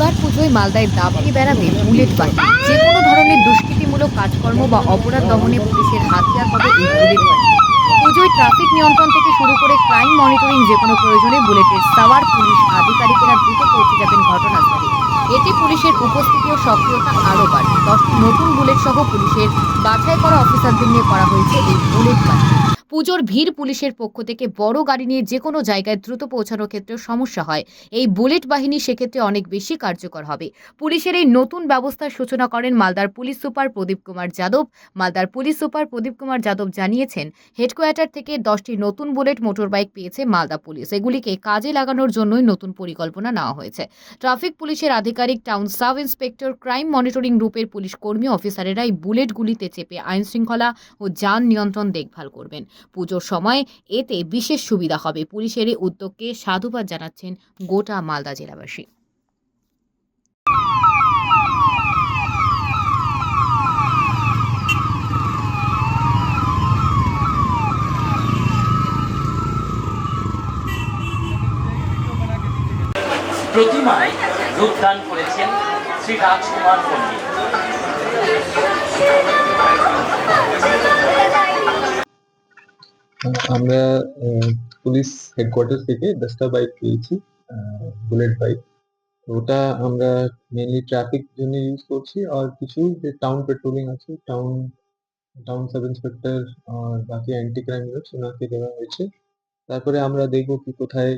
এবার পুজোয় মালদায় দাপিয়ে বেড়াবে বুলেট বাহিনী যে কোনো ধরনের দুষ্কৃতিমূলক কাজকর্ম বা অপরাধ দমনে পুলিশের হাতিয়ার হবে এই বুলেট বাহিনী পুজোয় ট্রাফিক নিয়ন্ত্রণ থেকে শুরু করে ক্রাইম মনিটরিং যে কোনো প্রয়োজনে বুলেটের সাওয়ার পুলিশ আধিকারিকেরা দ্রুত পৌঁছে যাবেন ঘটনাস্থলে। এতে পুলিশের উপস্থিতি ও সক্রিয়তা আরও বাড়বে। দশটি নতুন বুলেট সহ পুলিশের বাছাই করা অফিসারদের নিয়ে করা হয়েছে এই বুলেট বাহিনী পুজোর ভিড় পুলিশের পক্ষ থেকে বড় গাড়ি নিয়ে যে কোনো জায়গায় দ্রুত পৌঁছানোর ক্ষেত্রে সমস্যা হয়। এই বুলেট বাহিনী সেক্ষেত্রে অনেক বেশি কার্যকর হবে। পুলিশের এই নতুন ব্যবস্থার সূচনা করেন মালদার পুলিশ সুপার প্রদীপ কুমার যাদব। মালদার পুলিশ সুপার প্রদীপ কুমার যাদব জানিয়েছেন, হেডকোয়ার্টার থেকে দশটি নতুন বুলেট মোটরবাইক পেয়েছে মালদা পুলিশ। এগুলিকে কাজে লাগানোর জন্যই নতুন পরিকল্পনা নেওয়া হয়েছে। ট্রাফিক পুলিশের আধিকারিক town sub inspector crime monitoring গ্রুপের পুলিশ কর্মী অফিসারেরা এই বুলেটগুলিতে চেপে আইন শৃঙ্খলা ও যান নিয়ন্ত্রণ দেখভাল করবেন। পুজোর সময় এতে বিশেষ সুবিধা হবে। পুলিশের এই উদ্যোগকে সাধুবাদ জানাচ্ছেন গোটা মালদা জেলাবাসী। প্রতিমায় রূপদান করেছেন শ্রী রাজকুমার পণ্ডিত। আমরা পুলিশ হেডকোয়ার্টার থেকে দশটা বাইক পেয়েছি বুলেট বাইক ওটা আমরা মেনলি ট্রাফিক জন্য ইউজ করছি আর কিছু যে টাউন পেট্রোলিং আছে টাউন টাউন সাব ইন্সপেক্টর আর বাকি অ্যান্টি ক্রাইম ইউনিট ওনাকে দেওয়া হয়েছে। তারপরে আমরা দেখব কি কোথায়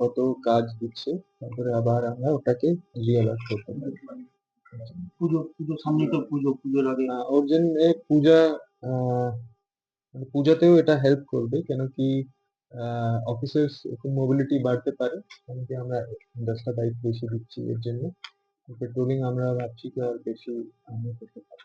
কত কাজ দিচ্ছে। তারপরে আবার আমরা ওটাকে রিয়ালাইজ করতে পারি। পুজো পুজো সামনে তো পুজো পুজোর আগে। ওর জন্য পূজা মানে পূজাতেও এটা হেল্প করবে কেন কি অফিসের মোবিলিটি বাড়তে পারে কেন কি আমরা দশটা বাইক বেশি দিচ্ছি এর জন্য। পেট্রোলিং আমরা ভাবছি কি আর বেশি আমরা করতে পারি